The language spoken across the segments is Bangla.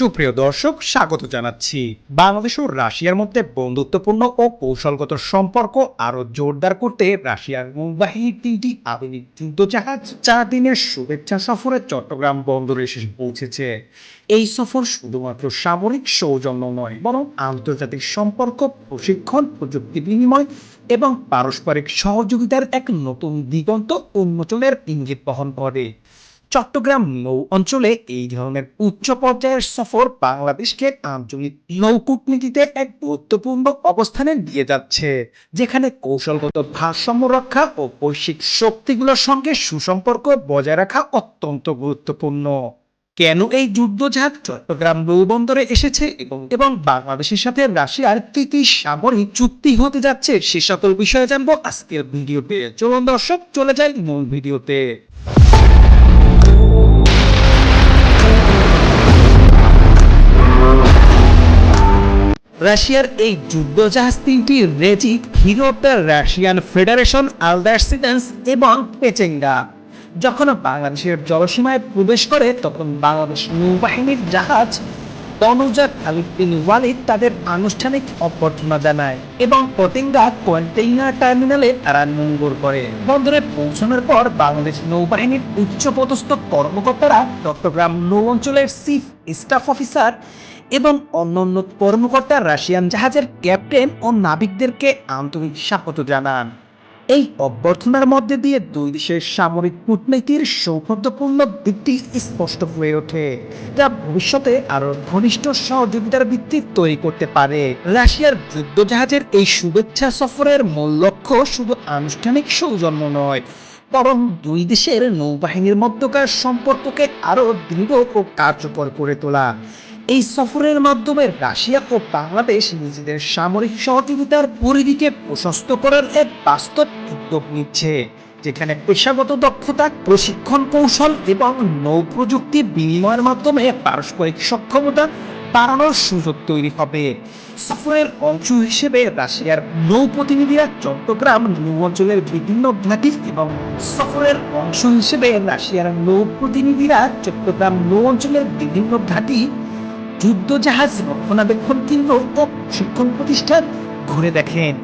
সুপ্রিয় দর্শক, স্বাগত জানাচ্ছি। বাংলাদেশ ও রাশিয়ার মধ্যে বন্ধুত্বপূর্ণ ও কৌশলগত সম্পর্ক আরও জোরদার করতে রাশিয়ার নৌবাহিনীর তিনটি আধুনিক যুদ্ধজাহাজ চার দিনের শুভেচ্ছা সফরে চট্টগ্রাম বন্দরে এসে পৌঁছেছে। এই সফর শুধুমাত্র সামরিক সৌজন্য নয়, বরং আন্তর্জাতিক সম্পর্ক, প্রশিক্ষণ, প্রযুক্তি বিনিময় এবং পারস্পরিক সহযোগিতার এক নতুন দিগন্ত উন্মোচনের ইঙ্গিত বহন করে। চট্টগ্রাম নৌ অঞ্চলে এই ধরনের উচ্চ পর্যায়ের সফর বাংলাদেশকে আঞ্চলিক নৌকূটনীতিতে এক গুরুত্বপূর্ণ অবস্থানে দিয়ে যাচ্ছে, যেখানে কৌশলগত ভারসাম্য রক্ষা ও বৈশ্বিক শক্তিগুলোর সঙ্গে সুসম্পর্ক বজায় রাখা অত্যন্ত গুরুত্বপূর্ণ। কেন এই যুদ্ধজাহাজ চট্টগ্রাম নৌবন্দরে এসেছে এবং বাংলাদেশের সাথে রাশিয়ার কি কি সামরিক চুক্তি হতে যাচ্ছে, সে সকল বিষয়ে জানব আজকের ভিডিওতে। চলুন দর্শক, চলে যাই মূল ভিডিওতে। রাশিয়ার এই যুদ্ধজাহাজ তিনটি রেজি hero of the Russian Federation আলদারসিডেন্স এবং পেচেঙ্গা। যখন বাংলাদেশের জলসীমায় প্রবেশ করে, তখন বাংলাদেশ নৌবাহিনীর জাহাজ তনুজা খালিদ্দিন ওয়ালিদ তাদের আনুষ্ঠানিক অভ্যর্থনা জানায় এবং পতেঙ্গা কন্টেইনার টার্মিনালে তারা নোঙ্গর করে। বন্দরে পৌঁছানোর পর বাংলাদেশ নৌবাহিনীর উচ্চপদস্থ কর্মকর্তারা চট্টগ্রাম নৌ অঞ্চলের চিফ স্টাফ অফিসার এবং অন্যান্য কর্মকর্তা রাশিয়ান জাহাজের ক্যাপ্টেন ও নাবিকদেরকে আন্তরিক স্বাগত জানান। এই অভ্যর্থনার মধ্যে দিয়ে দুই দেশের সামরিক কূটনীতির সৌহার্দ্যপূর্ণ দিকটি স্পষ্ট হয়ে ওঠে, যা ভবিষ্যতে আরও ঘনিষ্ঠ সহযোগিতার ভিত্তি তৈরি করতে পারে। রাশিয়ার যুদ্ধজাহাজের এই শুভেচ্ছা সফরের মূল লক্ষ্য শুধু আনুষ্ঠানিক সৌজন্য নয়, বরং দুই দেশের নৌবাহিনীর মধ্যকার সম্পর্ককে আরও দৃঢ় ও কার্যকর করে তোলা। এই সফরের মাধ্যমে রাশিয়া ও বাংলাদেশ নিজেদের সামরিক সহযোগিতার পরিধিকে প্রশস্ত করার এক বাস্তব উদ্যোগ নিচ্ছে, যেখানে পেশাগত দক্ষতা, প্রশিক্ষণ কৌশল এবং নৌ প্রযুক্তি বিনিময়ের মাধ্যমে পারস্পরিক সক্ষমতা বাড়ানোর সুযোগ তৈরি হবে। সফরের অংশ হিসেবে রাশিয়ার নৌ প্রতিনিধিরা চট্টগ্রাম নৌ অঞ্চলের বিভিন্ন ঘাঁটি এবং সফরের অংশ হিসেবে রাশিয়ার নৌ প্রতিনিধিরা চট্টগ্রাম নৌ অঞ্চলের বিভিন্ন ঘাঁটি যুদ্ধজাহাজ রক্ষণাবেক্ষণ ও শিক্ষণ প্রতিষ্ঠান ঘুরে দেখেন।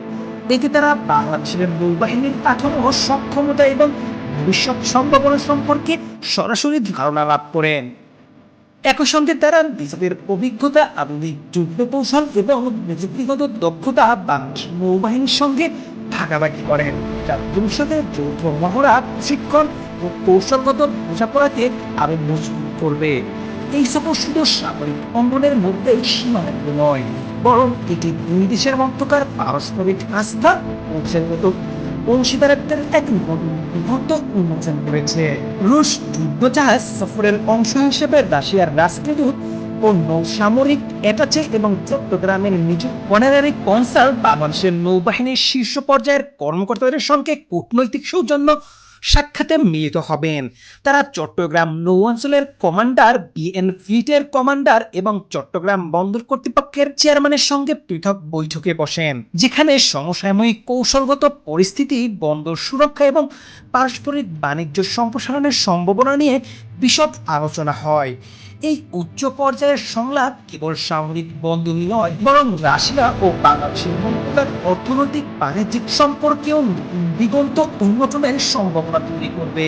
এতে তারা বাংলাদেশের নৌবাহিনীর কাঠামো ও সক্ষমতা এবং ভবিষ্যৎ সম্ভাবনা সম্পর্কে সরাসরি ধারণা লাভ করেন। একই সঙ্গে তারা নিজেদের অভিজ্ঞতা, আধুনিক যুদ্ধ কৌশল এবং প্রযুক্তিগত দক্ষতা বাংলাদেশ নৌবাহিনীর সঙ্গে ভাগাভাগি করেন। যা ভবিষ্যতে যৌথ মহড়া, প্রশিক্ষণ ও কৌশলগত বোঝাপড়াকে আরও মজবুত করবে। সীমাবদ্ধ নয়, বরং এটি দুই দেশের মধ্যকার পারস্পরিক আস্থা অংশীদারিত্বের এক বিভক্ত উন্মোচন করেছে। রুশ যুদ্ধজাহাজ সফরের অংশ হিসেবে রাশিয়ার রাষ্ট্রদূত ও নৌসামরিক অ্যাটাচে এবং চট্টগ্রামের নিযুক্ত অনারারি কনসাল বাংলাদেশের নৌবাহিনীর শীর্ষ পর্যায়ের কর্মকর্তাদের সঙ্গে কূটনৈতিক সৌজন্য সাক্ষাতে মিলিত হবেন। তারা চট্টগ্রাম নৌ অঞ্চলের কমান্ডার, বিএন ফ্লিটের কমান্ডার এবং চট্টগ্রাম বন্দর কর্তৃপক্ষের চেয়ারম্যানের সঙ্গে পৃথক বৈঠকে বসেন, যেখানে সমসাময়িক কৌশলগত পরিস্থিতি, বন্দর সুরক্ষা এবং পারস্পরিক বাণিজ্য সম্প্রসারণের সম্ভাবনা নিয়ে বিশদ আলোচনা হয়। এই উচ্চ পর্যায়ের সংলাপ কেবল সামরিক বন্ধন নয়, বরং রাশিয়া ও বাংলাদেশের মধ্যকার অর্থনৈতিক বাণিজ্যিক সম্পর্কেও দিগন্ত উন্মোচনের সম্ভাবনা তৈরি করবে,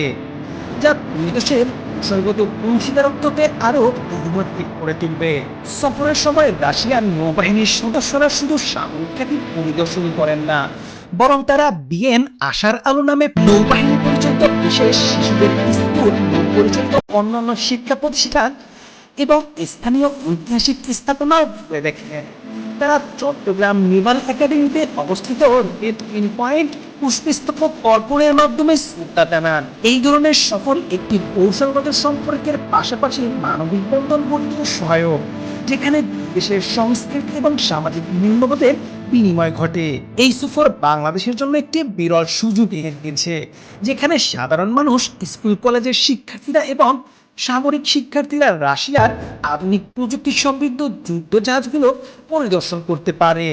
যা দুই দেশের সর্বত অংশীদারত্বকে আরও বহুমাত্রিক করে তুলবে। সফরের সময় রাশিয়ার নৌবাহিনীর সদস্যরা শুধু সামরিক পরিদর্শন করেন না বরং তারা বিএন আশার আলো নামে নৌবাহিনী বিশেষ শিশুদের স্কুল অন্যান্য শিক্ষা প্রতিষ্ঠান এবং স্থানীয় ঐতিহাসিক স্থাপনাও ঘুরে দেখেন তারা চট্টগ্রাম নেভাল একাডেমিতে অবস্থিত পয়েন্ট মাধ্যমে জানান। এই ধরনের সফল একটি কৌশলগত সম্পর্কের পাশাপাশি মানবিক বন্ধন গড়তে সহায়ক, যেখানে দেশের সংস্কৃতি এবং সামাজিক মূল্যবোধের বিনিময় ঘটে। এই সফর বাংলাদেশের জন্য একটি বিরল সুযোগ এনে দিয়েছে, যেখানে সাধারণ মানুষ, স্কুল, কলেজের শিক্ষার্থীরা এবং সামরিক শিক্ষার্থীরা রাশিয়ার আধুনিক প্রযুক্তি সমৃদ্ধ যুদ্ধ জাহাজগুলো পরিদর্শন করতে পারে।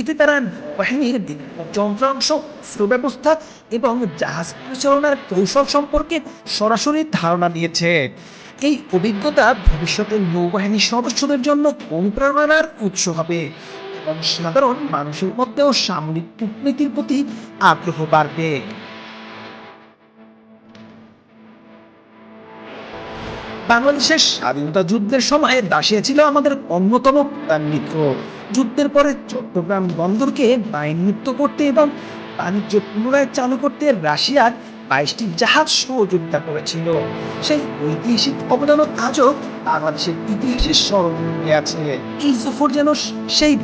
এতে তারা বাহিনীর যন্ত্রাংশ, সুব্যবস্থা এবং জাহাজ পরিচালনার কৌশল সম্পর্কে সরাসরি ধারণা দিয়েছে। এই অভিজ্ঞতা ভবিষ্যতে নৌবাহিনীর সদস্যদের জন্য অনুপ্রেরণার উৎস হবে। এবং সাধারণ মানুষের মধ্যেও সামরিক কূটনীতির প্রতি আগ্রহ বাড়বে। বাংলাদেশের স্বাধীনতা যুদ্ধের সময় দাসিয়া ছিল আমাদের অন্যতম মিত্র। যুদ্ধের পরে চট্টগ্রাম বন্দরকে বাইন বায়ুমুক্ত করতে এবং বাণিজ্য পুনরায় চালু করতে রাশিয়ার বাইশটি জাহাজ সহযোগিতা করেছিল। সেই ঐতিহাসিক অবদানও আজও বাংলাদেশের ইতিহাসে স্মরণীয় আছে। এই সফর যেন সেই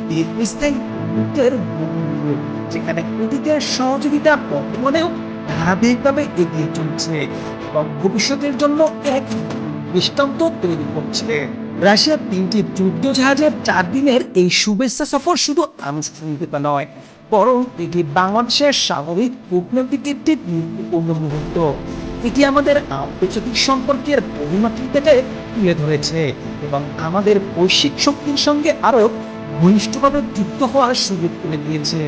যেখানে অতীতের সহযোগিতা বর্তমানেও ধারাবাহিকভাবে এগিয়ে চলছে এবং ভবিষ্যতের জন্য এক দৃষ্টান্ত তৈরি করছে। রাশিয়ার তিনটি যুদ্ধ জাহাজের চার দিনের এই শুভেচ্ছা সফর শুধু আনুষ্ঠানিকতা নয় বরং এটি বাংলাদেশের স্বাভাবিক কূটনৈতিক একটি গুরুত্বপূর্ণ মুহূর্ত এটি আমাদের আন্তর্জাতিক সম্পর্কের বহুমাত্রিতাকে তুলে ধরেছে এবং আমাদের বৈশ্বিক শক্তির সঙ্গে আরও ঘনিষ্ঠভাবে যুক্ত হওয়ার সুযোগ করে দিয়েছে।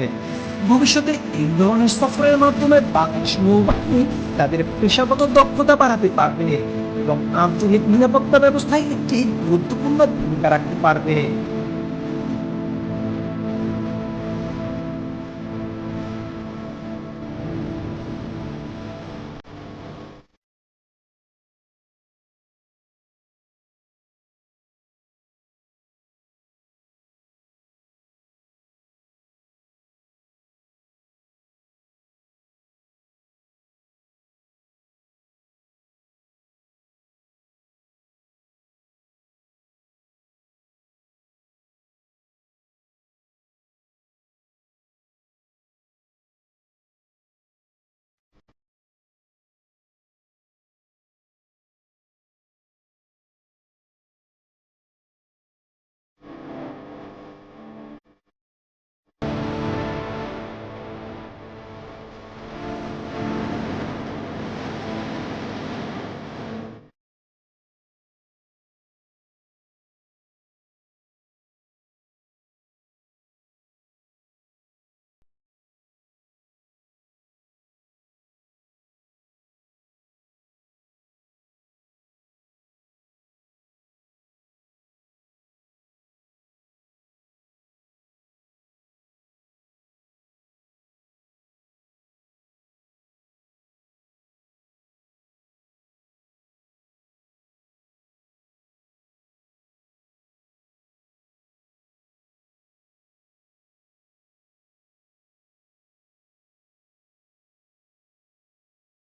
ভবিষ্যতে এই ধরনের সফরের মাধ্যমে বাংলাদেশ নৌবাহিনী তাদের পেশাগত দক্ষতা বাড়াতে পারবে এবং আঞ্চলিক নিরাপত্তা ব্যবস্থায় একটি গুরুত্বপূর্ণ ভূমিকা রাখতে পারবে।